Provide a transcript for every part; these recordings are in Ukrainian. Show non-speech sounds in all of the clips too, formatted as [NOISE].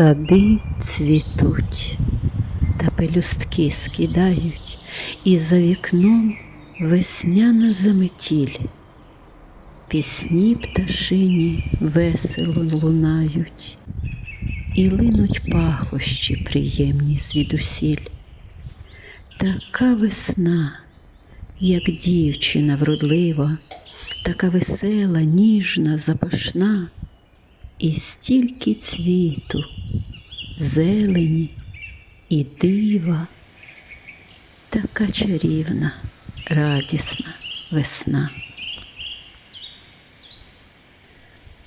Сади цвітуть, та пелюстки скидають, і за вікном весняна заметіль. Пісні пташині весело лунають, і линуть пахощі приємні звідусіль. Така весна, як дівчина вродлива, така весела, ніжна, запашна, і стільки цвіту, зелені і дива, така чарівна, радісна весна.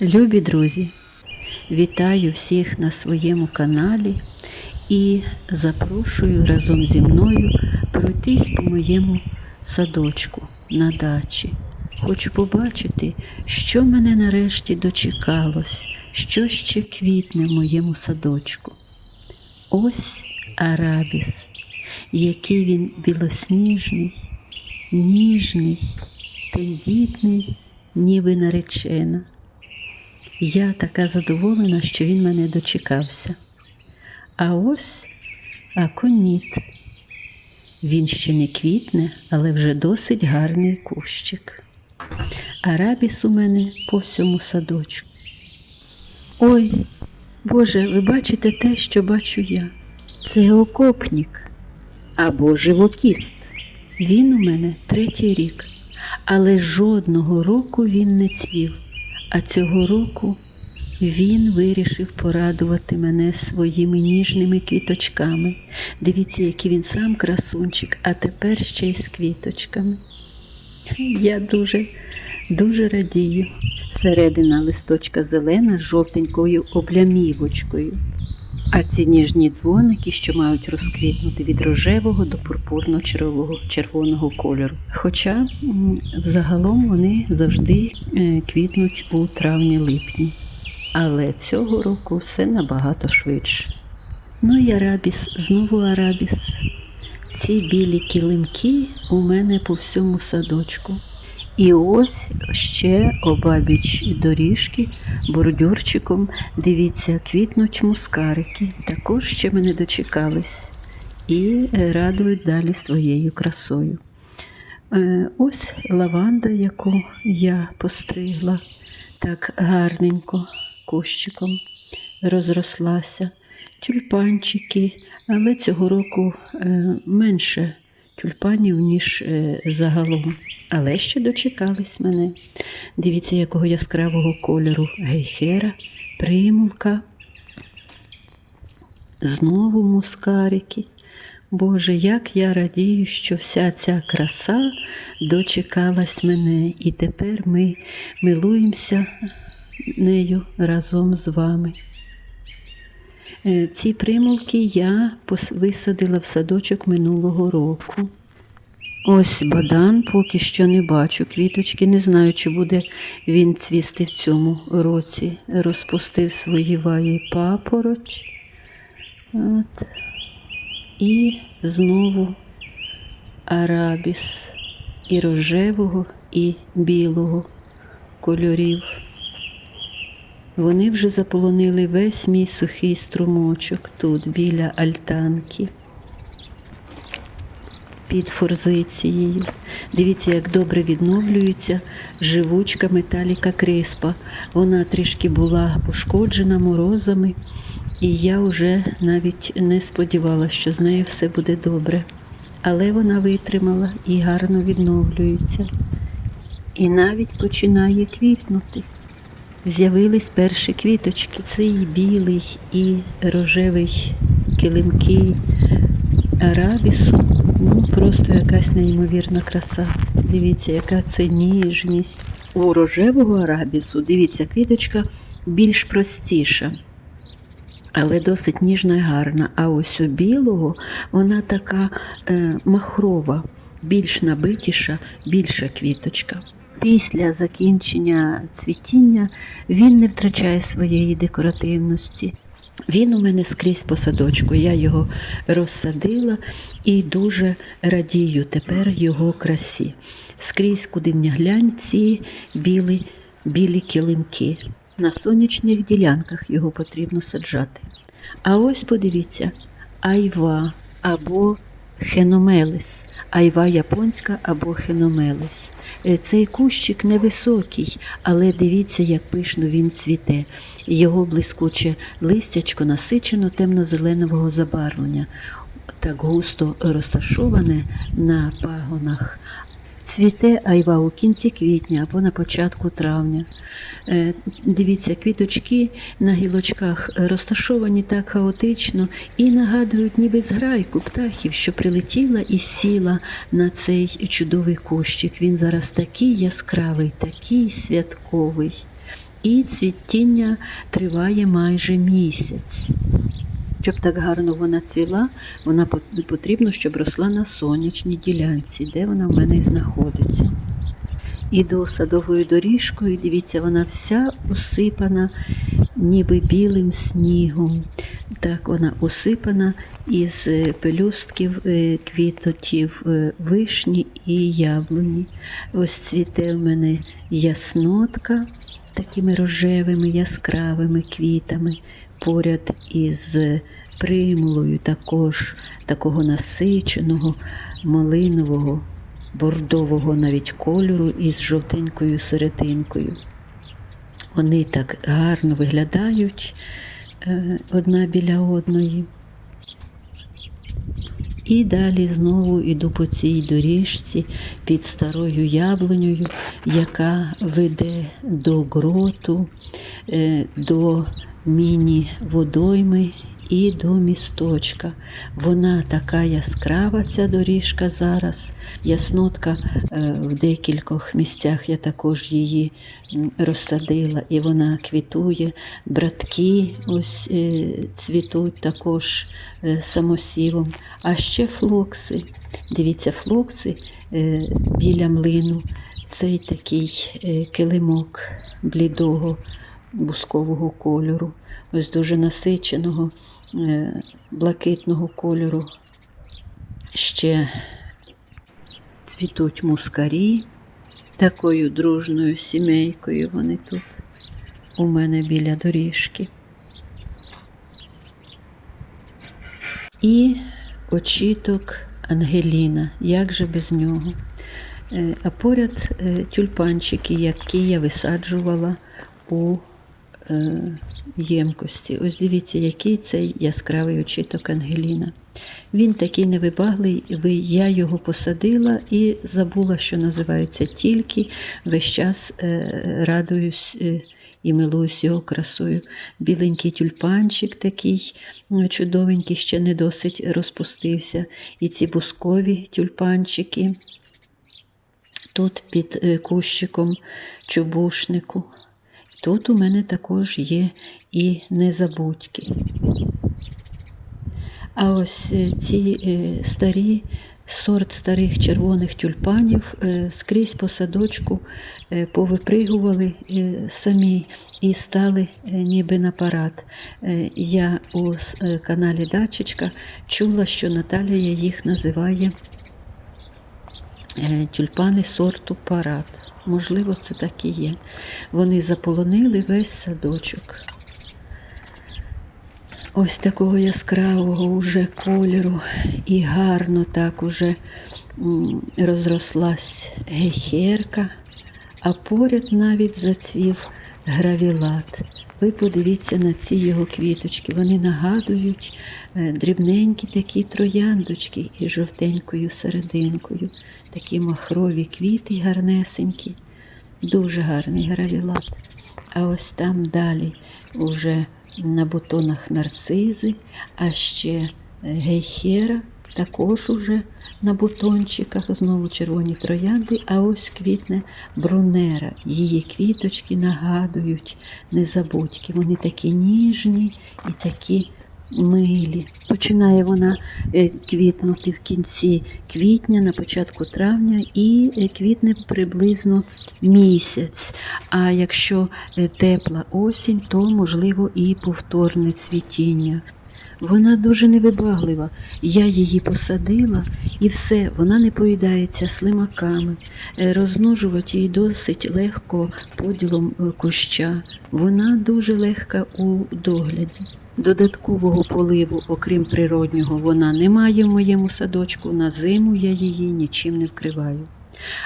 Любі друзі, вітаю всіх на своєму каналі і запрошую разом зі мною пройтись по моєму садочку на дачі. Хочу побачити, що мене нарешті дочекалось, що ще квітне в моєму садочку. Ось арабіс, який він білосніжний, ніжний, тендітний, ніби наречена. Я така задоволена, що він мене дочекався. А ось аконіт. Він ще не квітне, але вже досить гарний кущик. Арабіс у мене по всьому садочку. Ой, Боже, ви бачите те, що бачу я. Це окопнік або живокіст. Він у мене третій рік, але жодного року він не цвів. А цього року він вирішив порадувати мене своїми ніжними квіточками. Дивіться, який він сам красунчик, а тепер ще й з квіточками. Я дуже, дуже радію. Середина листочка зелена з жовтенькою облямівочкою. А ці ніжні дзвоники, що мають розквітнути від рожевого до пурпурно-червоного червоного кольору. Хоча взагалом вони завжди е, квітнуть у травні-липні. Але цього року все набагато швидше. Ну і арабіс, знову арабіс. Ці білі килимки у мене по всьому садочку. І ось ще обабіч доріжки бордюрчиком, дивіться, квітнуть мускарики. Також ще мене дочекались і радують далі своєю красою. Е, Ось лаванда, яку я постригла так гарненько кущиком розрослася. Тюльпанчики, але цього року е, менше тюльпанів, ніж е, загалом. Але ще дочекались мене. Дивіться, якого яскравого кольору гейхера, примулка. Знову мускарики. Боже, як я радію, що вся ця краса дочекалась мене, і тепер ми милуємося нею разом з вами. Е, Ці примулки я висадила в садочок минулого року. Ось бадан поки що не бачу квіточки, не знаю, чи буде він цвісти в цьому році. Розпустив свої ваї папороть. От. І знову арабіс і рожевого, і білого кольорів. Вони вже заполонили весь мій сухий струмочок тут, біля альтанки, під форзицією. Дивіться, як добре відновлюється живучка металіка криспа. Вона трішки була пошкоджена морозами, і я вже навіть не сподівалася, що з нею все буде добре. Але вона витримала і гарно відновлюється. І навіть починає квітнути. З'явились перші квіточки. Цей білий і рожевий килимки арабісу. Ну, просто якась неймовірна краса. Дивіться, яка це ніжність. У рожевого арабісу, дивіться, квіточка більш простіша, але досить ніжна і гарна. А ось у білого вона така е, махрова, більш набитіша, більша квіточка. Після закінчення цвітіння він не втрачає своєї декоративності. Він у мене скрізь по садочку. Я його розсадила і дуже радію тепер його красі. Скрізь, куди не глянь, ці білі, білі килимки. На сонячних ділянках його потрібно саджати. А ось подивіться, айва або хеномелис. Айва японська або хеномелис. Е, Цей кущик невисокий, але дивіться, як пишно він цвіте. Його блискуче листячко насичено темно-зеленого забарвлення, так густо розташоване на пагонах. Цвіте айва у кінці квітня або на початку травня. Е, Дивіться, квіточки на гілочках розташовані так хаотично і нагадують ніби зграйку птахів, що прилетіла і сіла на цей чудовий кущик. Він зараз такий яскравий, такий святковий. І цвітіння триває майже місяць. Щоб так гарно вона цвіла, вона потрібно, щоб росла на сонячній ділянці, де вона в мене і знаходиться. Іду садовою доріжкою, дивіться, вона вся усипана ніби білим снігом. Так, вона усипана із е, пелюстків е, квітотів е, вишні і яблуні. Ось цвіте в мене яснотка такими рожевими яскравими квітами поряд із примулою також такого насиченого малинового, бордового навіть кольору із жовтенькою серединкою. Вони так гарно виглядають е, одна біля одної. І далі знову йду по цій доріжці під старою яблунею, яка веде до гроту, е, до міні-водойми і до місточка. Вона така яскрава, ця доріжка зараз. Яснотка е, в декількох місцях я також її розсадила, і вона квітує. Братки ось е, цвітуть також е, самосівом. А ще флокси. Дивіться, флокси біля млину. Цей такий килимок блідого бускового кольору, ось дуже насиченого е, блакитного кольору. Ще цвітуть мускарі такою дружною сімейкою. Вони тут у мене біля доріжки. І очіток Ангеліна, як же без нього. Е, А поряд е, тюльпанчики, які я висаджувала у ємкості. Ось дивіться, який цей яскравий очіток Ангеліна. Він такий невибагливий, я його посадила і забула, що називається тільки весь час е, радуюсь е, і милуюсь його красою. Біленький тюльпанчик такий чудовенький, ще не досить розпустився. І ці бускові тюльпанчики тут під е, кущиком чубушнику. Тут у мене також є і незабудьки. А ось е, ці е, старі, сорт старих червоних тюльпанів е, скрізь по садочку повипригували самі і стали ніби на парад. Я у каналі Дачечка чула, що Наталія їх називає тюльпани сорту парад. Можливо, це так і є. Вони заполонили весь садочок. Ось такого яскравого уже кольору і гарно так уже розрослась гехерка, а поряд навіть зацвів гравілат. Ви подивіться на ці його квіточки. Вони нагадують е, дрібненькі такі трояндочки із жовтенькою серединкою. Такі махрові квіти гарнесенькі. Дуже гарний гравілат. А ось там далі уже на бутонах нарцизи, а ще гейхера, також уже на бутончиках, знову червоні троянди, а ось квітне брунера. Її квіточки нагадують незабудьки. Вони такі ніжні і такі милі. Починає вона е, квітнути в кінці квітня, на початку травня, і е, квітне приблизно місяць. А якщо е, тепла осінь, то можливо і повторне цвітіння. Вона дуже невибаглива. Я її посадила і все, вона не поїдається слимаками. Е, Розмножувати її досить легко поділом е, куща. Вона дуже легка у догляді. Додаткового поливу, окрім природнього, вона не має в моєму садочку. На зиму я її нічим не вкриваю.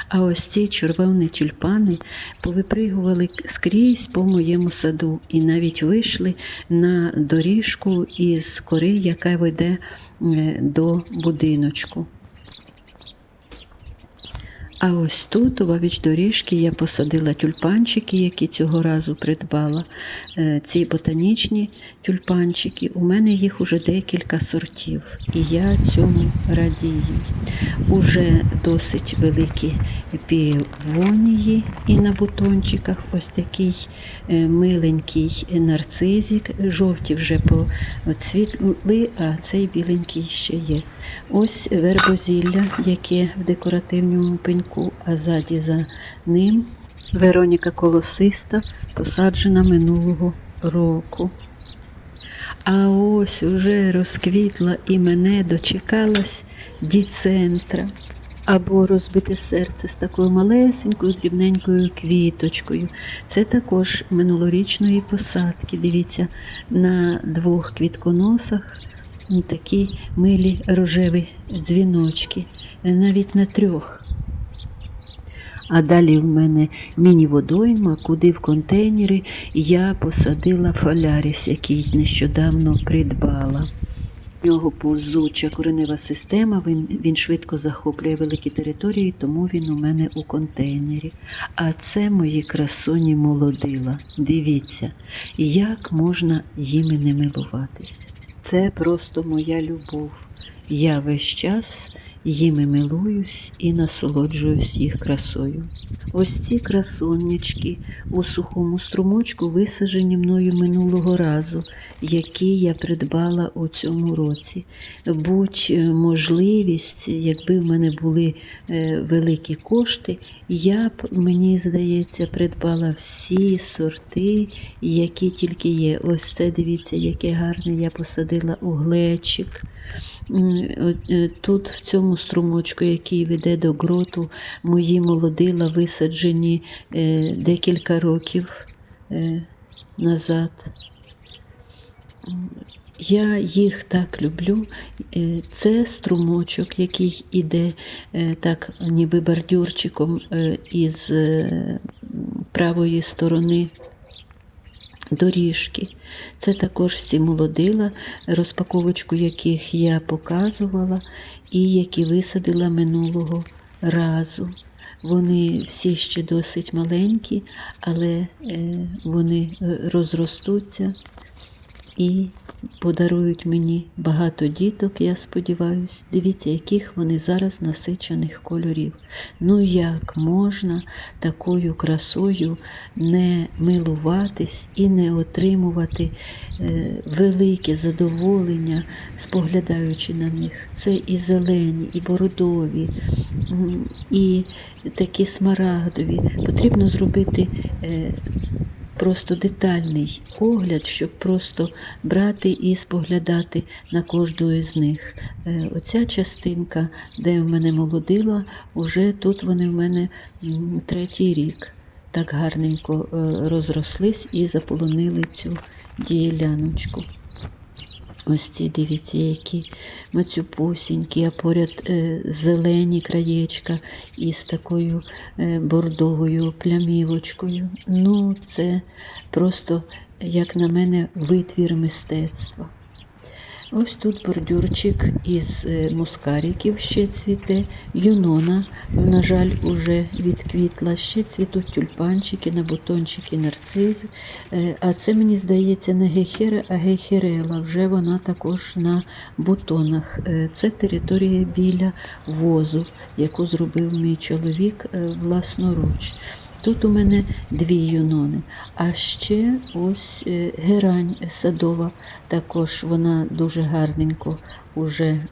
А ось ці червоні тюльпани повипригували скрізь по моєму саду і навіть вийшли на доріжку із кори, яка веде е, до будиночку. А ось тут, обабіч доріжки, я посадила тюльпанчики, які цього разу придбала. Е, Ці ботанічні тюльпанчики. У мене їх уже декілька сортів, і я цьому радію. Уже досить великі півонії і на бутончиках. Ось такий е, миленький нарцизик. Жовті вже поцвітли, а цей біленький ще є. Ось вербозілля, яке в декоративному пеньку, а ззаді за ним Вероніка Колосиста, посаджена минулого року. А ось уже розквітла і мене дочекалась діцентра або розбите серце з такою малесенькою дрібненькою квіточкою. Це також минулорічної посадки. Дивіться, на двох квітконосах такі милі рожеві дзвіночки, навіть на трьох. А далі в мене міні-водойма, куди в контейнери я посадила фоляріс, який нещодавно придбала. У нього повзуча коренева система, він, він швидко захоплює великі території, тому він у мене у контейнері. А це мої красуні молодила. Дивіться, як можна їми не милуватись. Це просто моя любов. Я весь час їми милуюсь і насолоджуюсь їх красою. Ось ці красунечки у сухому струмочку висаджені мною минулого разу, які я придбала у цьому році. Будь е, можливість, якби в мене були е, великі кошти, я б, мені здається, придбала всі сорти, які тільки є. Ось це дивіться, яке гарне я посадила у глечик. М, от, е, Тут в цьому струмочку, який веде до гроту, мої молодила висаджені е, декілька років е, назад. Я їх так люблю. Е, Це струмочок, який іде е, так, ніби бордюрчиком е, із правої сторони доріжки. Це також всі молодила, розпаковочку яких я показувала і які висадила минулого разу. Вони всі ще досить маленькі, але е, вони е, розростуться і подарують мені багато діток, я сподіваюся. Дивіться, яких вони зараз насичених кольорів. Ну як можна такою красою не милуватись і не отримувати е, велике задоволення, споглядаючи на них. Це і зелені, і бордові, м, і такі смарагдові. Потрібно зробити. Просто детальний огляд, щоб просто брати і споглядати на кожну із них. Е, Оця частинка, де в мене молодила, уже тут вони в мене третій рік. Так гарненько е, розрослись і заполонили цю діляночку. Ось ці дивіться, які мацюпусінькі, а поряд е, зелені краєчка із такою е, бордовою плямівочкою. Ну, це просто, як на мене, витвір мистецтва. Ось тут бордюрчик із е, мускариків ще цвіте, юнона, на жаль, уже відквітла, ще цвітуть тюльпанчики, на бутончики нарцизи. Е, А це, мені здається, не гейхера, а гейхерела. Вже вона також на бутонах. Е, Це територія біля возу, яку зробив мій чоловік власноруч. Тут у мене дві юнони, а ще ось е, герань садова, також вона дуже гарненько уже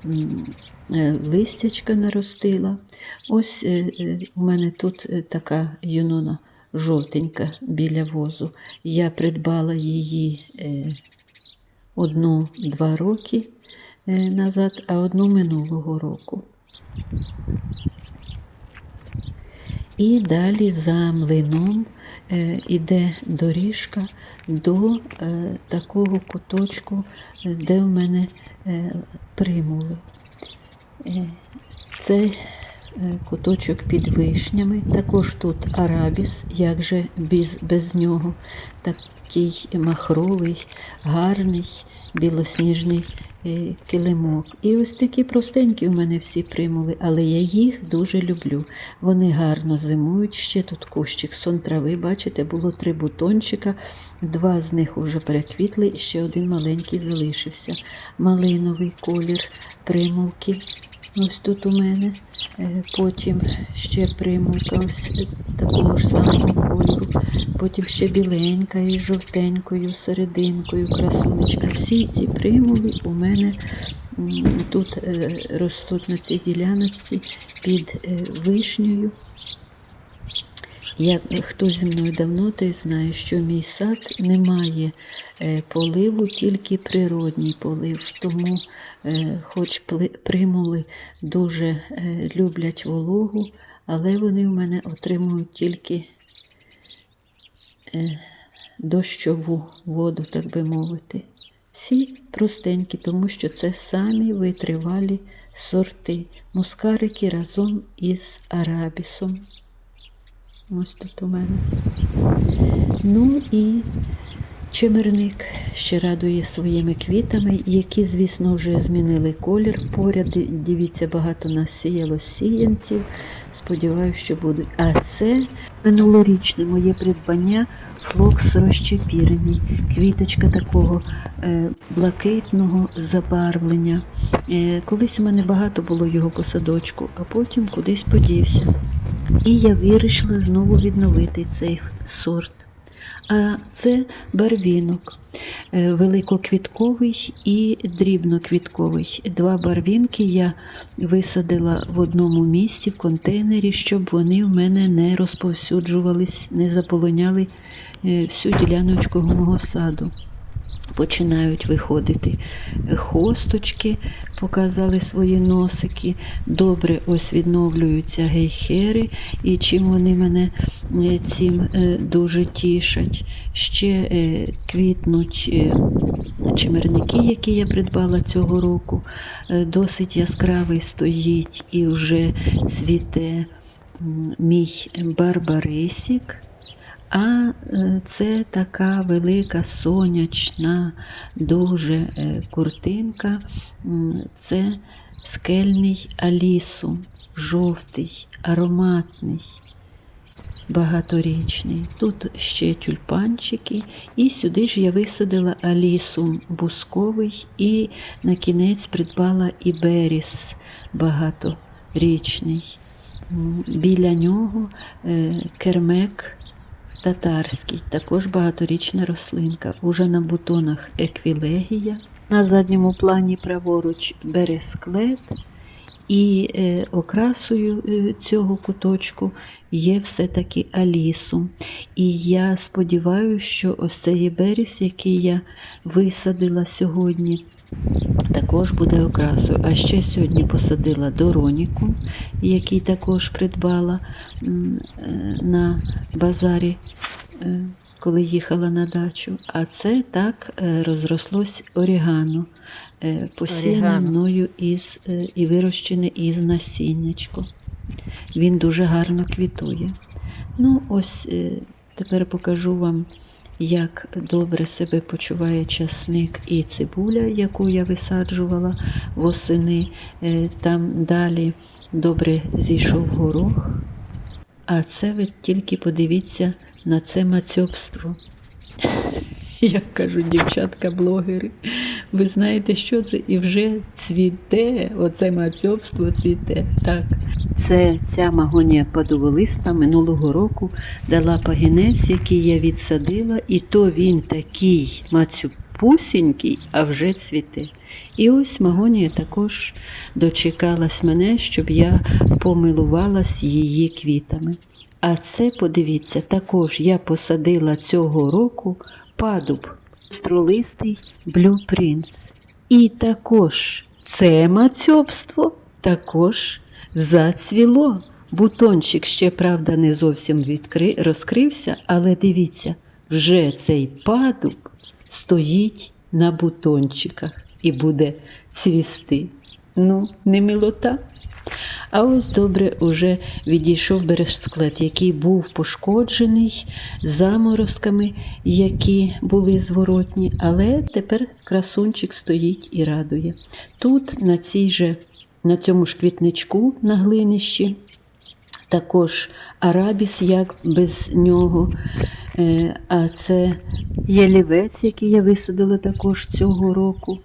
е, листячка наростила. Ось е, у мене тут така юнона жовтенька біля возу. Я придбала її одну-два роки назад, а одну минулого року. І далі за млином е, іде доріжка до е, такого куточку, де в мене е, примули. Це куточок під вишнями. Також тут арабіс, як же без, без нього. Такий махровий, гарний, білосніжний килимок. І ось такі простенькі у мене всі примули, але я їх дуже люблю. Вони гарно зимують. Ще тут кущик сон трави, бачите, було три бутончика, два з них вже переквітли, ще один маленький залишився. Малиновий колір примулки. Ось тут у мене. Е, Потім ще примулка ось такого ж самого кольору. Потім ще біленька із жовтенькою серединкою, красунечка. Всі ці примули у мене тут е, ростуть на цій діляночці під е, вишнею. Як хтось зі мною давно, той знає, що мій сад не має е, поливу, тільки природній полив. Тому, е, хоч примули дуже е, люблять вологу, але вони в мене отримують тільки дощову воду, так би мовити. Всі простенькі, тому що це самі витривалі сорти. Мускарики разом із арабісом. Ось тут у мене. Ну і чимерник ще радує своїми квітами, які, звісно, вже змінили колір. Поряд, дивіться, багато насіяло сіянців. Сподіваюся, що будуть. А це минулорічне моє придбання флокс розчепірений. Квіточка такого е, блакитного забарвлення. Е, колись у мене багато було його по садочку, а потім кудись подівся. І я вирішила знову відновити цей сорт. Це барвінок, е, великоквітковий і дрібноквітковий. Два барвінки я висадила в одному місці в контейнері, щоб вони в мене не розповсюджувались, не заполоняли е, всю діляночку мого саду. Починають виходити хосточки, показали свої носики. Добре ось відновлюються гейхери, і чим вони мене е, цим е, дуже тішать. Ще е, квітнуть чимерники, які я придбала цього року. Досить яскравий стоїть і вже цвіте мій барбарисік. А е, це така велика сонячна, дуже е, куртинка. Це скельний алісу, жовтий, ароматний, багаторічний. Тут ще тюльпанчики. І сюди ж я висадила алісу бусковий і на кінець придбала іберіс багаторічний. Біля нього е, кермек татарський, також багаторічна рослинка. Уже на бутонах еквілегія. На задньому плані праворуч бересклет. І е, окрасою е, цього куточку є все-таки алісу. І я сподіваюся, що ось цей берез, який я висадила сьогодні, також буде окрасою. А ще сьогодні посадила дороніку, який також придбала е, на базарі, е, коли їхала на дачу. А це так е, розрослось орігано, посіяне мною із, і вирощене із насіннячко. Він дуже гарно квітує. Ну, ось тепер покажу вам, як добре себе почуває часник і цибуля, яку я висаджувала восени. Е, Там далі добре зійшов горох. А це ви тільки подивіться на це мацьобство. [LAUGHS] Як кажуть дівчатка-блогери, ви знаєте, що це і вже цвіте, оце мацьобство цвіте. Так. Це ця магонія подоволиста минулого року дала пагінець, який я відсадила, і то він такий мацюпусінький, а вже цвіте. І ось магонія також дочекалась мене, щоб я помилувалась її квітами. А це, подивіться, також я посадила цього року падуб стролистий Blue Prince. І також це мацьобство також зацвіло. Бутончик ще, правда, не зовсім відкри... розкрився, але дивіться, вже цей падуб стоїть на бутончиках і буде цвісти. Ну, не милота. А ось добре уже відійшов бересклет, який був пошкоджений заморозками, які були зворотні, але тепер красунчик стоїть і радує. Тут, на, цій же, на цьому ж квітничку на глинищі, також арабіс, як без нього. Е, А це ялівець, який я висадила також цього року.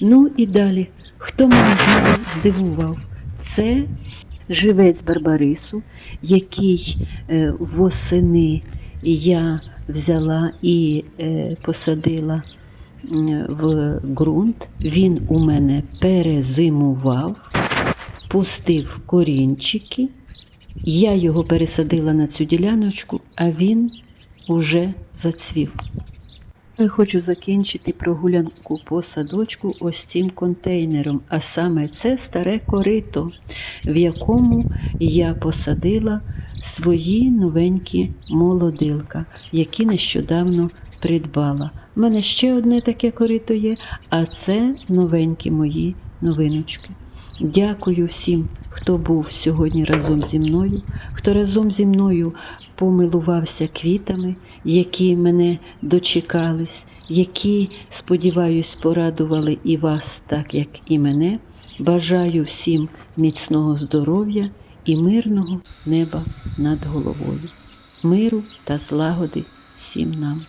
Ну і далі. Хто мене знову здивував? Це живець Барбарису, який е, восени я взяла і е, посадила в ґрунт. Він у мене перезимував, пустив корінчики. Я його пересадила на цю діляночку, а він уже зацвів. Я хочу закінчити прогулянку по садочку ось цим контейнером, а саме це старе корито, в якому я посадила свої новенькі молодилка, які нещодавно придбала. У мене ще одне таке корито є, а це новенькі мої новиночки. Дякую всім, хто був сьогодні разом зі мною, хто разом зі мною помилувався квітами, які мене дочекались, які, сподіваюсь, порадували і вас, так як і мене. Бажаю всім міцного здоров'я і мирного неба над головою, миру та злагоди всім нам.